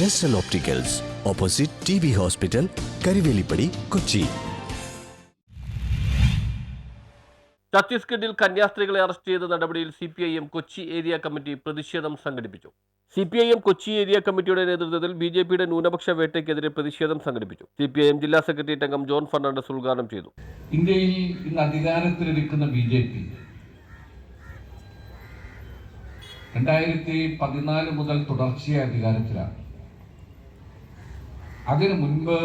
ജെസ്റ്റൽ opticals opposite T B hospital Karivelippady Kochi ഛത്തീസ്ഗഡിൽ കന്യാസ്ത്രീകളെ arrest ചെയ്ത നടപടിയിൽ C P I M Kochi area committee പ്രതിഷേധം സംഘടിപ്പിച്ചു. C P I M Kochi area കമ്മിറ്റിയുടെ നേതൃത്വത്തിൽ ബി ജെ പിയുടെ ന്യൂനപക്ഷ വേട്ടയ്ക്കെതിരെ പ്രതിഷേധം സംഘടിപ്പിച്ചു. സി പി ഐ എം ജില്ലാ സെക്രട്ടേറിയറ്റ് അംഗം ജോൺ ഫെർണാണ്ടസ് ഉദ്ഘാടനം ചെയ്തു. ഇന്ത്യയിൽ ഇന്ന് അധികാരത്തിലിരിക്കുന്ന ബി ജെ പി രണ്ടായിരത്തി പതിനാല് മുതൽ തുടർച്ചയായി അധികാരത്തിലാണ്. അതിനു മുൻപ്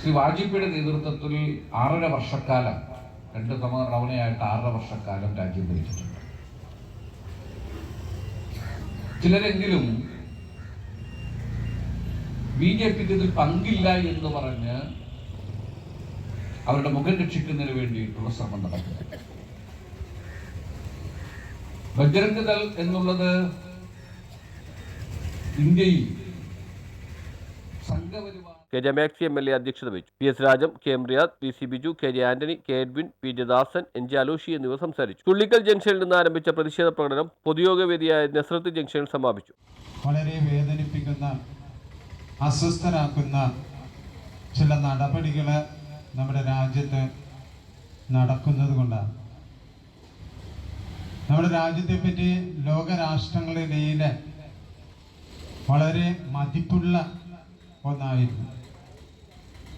ശ്രീ വാജ്പേയിയുടെ നേതൃത്വത്തിൽ ആറര വർഷക്കാലം രണ്ട് തവണ തവണയായിട്ട് ആറര വർഷക്കാലം രാജ്യം ഭരിച്ചിട്ടുണ്ട്. ചിലരെങ്കിലും ബി ജെ പിക്ക് ഇതിൽ പങ്കില്ല എന്ന് പറഞ്ഞ് അവരുടെ മുഖം രക്ഷിക്കുന്നതിന് വേണ്ടിയിട്ടുള്ള ശ്രമം നടക്കുന്നത് ബജ്രംഗ് ദൾ എന്നുള്ളത് ഇന്ത്യയിൽ K J Maxi M L A അധ്യക്ഷത വഹിച്ചു. P S Rajam K M Riyad P C Biju K J Antony K Edwin P J Dasan N J Aloshy എന്നിവർ സംസാരിച്ചു. ചുള്ളിക്കൽ ജംഗ്ഷനിൽ നിന്ന് ആരംഭിച്ച പ്രതിഷേധ പ്രകടനം പൊതുയോഗവേദിയായ നസ്രത്ത് ജംഗ്ഷനിൽ സമാപിച്ചു. വളരെ വേദനിപ്പിക്കുന്ന അസ്വസ്ഥരാക്കുന്ന ചില നടപടികൾ നമ്മുടെ രാജ്യത്ത് നടക്കുന്നത് കൊണ്ടാണ്. നമ്മുടെ രാജ്യത്തെ പറ്റി ലോകരാഷ്ട്രങ്ങളിടയിൽ വളരെ മതിപ്പുള്ള ഒന്നായിരുന്നു.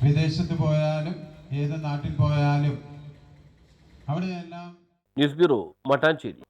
വിദേശത്ത് പോയാലും ഏത് നാട്ടിൽ പോയാലും. അവിടെയെല്ലാം ന്യൂസ് ബ്യൂറോ മട്ടാഞ്ചേരി.